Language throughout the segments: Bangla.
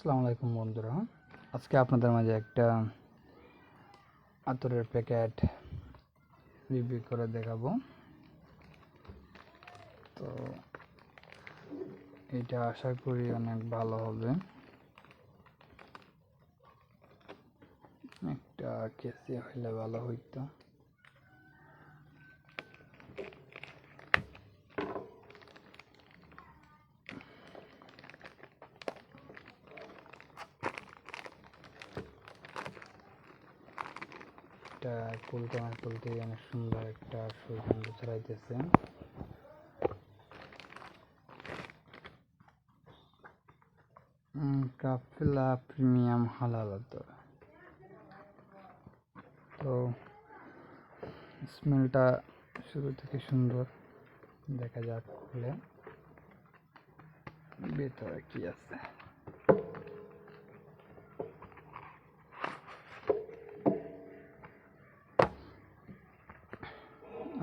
আসসালামু আলাইকুম বন্ধুরা। আজকে আপনাদের মাঝে একটা আতরের প্যাকেট রিভিউ করে দেখাবো। তো এটা আশা করি অনেক ভালো হবে। একটা কেসি হইলে ভালো হইতো। খুলতে না খুলতে অনেক সুন্দর একটা সুগন্ধ ছড়াইতেছে। কাফিলা প্রিমিয়াম হালাল তো, স্মেলটা শুরু থেকে সুন্দর, দেখা যাক খুলে। ভেতরে কি আছে?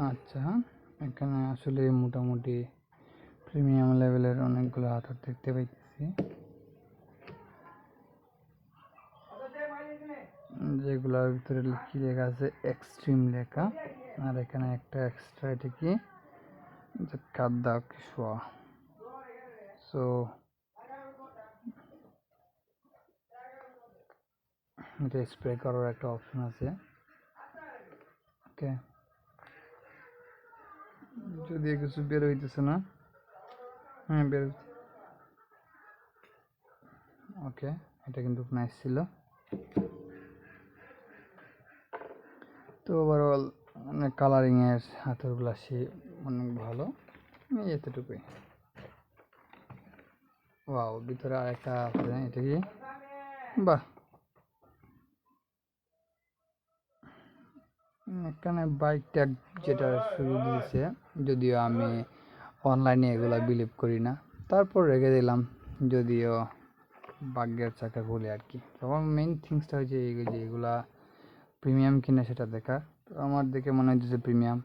আচ্ছা এখানে আসলে মোটামুটি প্রিমিয়াম লেভেলের অনেকগুলো আতর দেখতে পাইতেছি। যেগুলোর ভিতরে কি লেখা আছে এক্সট্রিম লেখা। আর এখানে একটা এক্সট্রা এটা কি? কাদা কিশোয়া। সো এটা স্প্রে করার একটা অপশন আছে। ওকে যদি কিছু বের হইতেছে না। হ্যাঁ বের ওকে এটা কিন্তু নাইস ছিল। তো ওভারঅল অনেক কালারিংয়ের হাতেরগুলো সে অনেক ভালো। এতটুকুই। ওয়াও ভিতরে আরেকটা আছে, এটা কি? বাহ! এখানে বাইক ট্যাগ যেটা শুরু দিয়েছে, যদিও আমি অনলাইনে এগুলা বিলিভ করি না। তারপর রেখে দিলাম, যদিও ভাগ্যের চাকা খুলে আর কি। তখন মেইন থিংসটা হচ্ছে এই যে এগুলা প্রিমিয়াম কিনা সেটা দেখা। তো আমার দেখে মনে হচ্ছে প্রিমিয়াম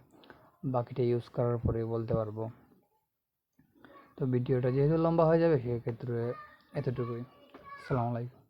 বাকিটা ইউজ করার পরে বলতে পারব। তো ভিডিওটা যেহেতু লম্বা হয়ে যাবে, সেক্ষেত্রে এতটুকুই। আসসালামু আলাইকুম।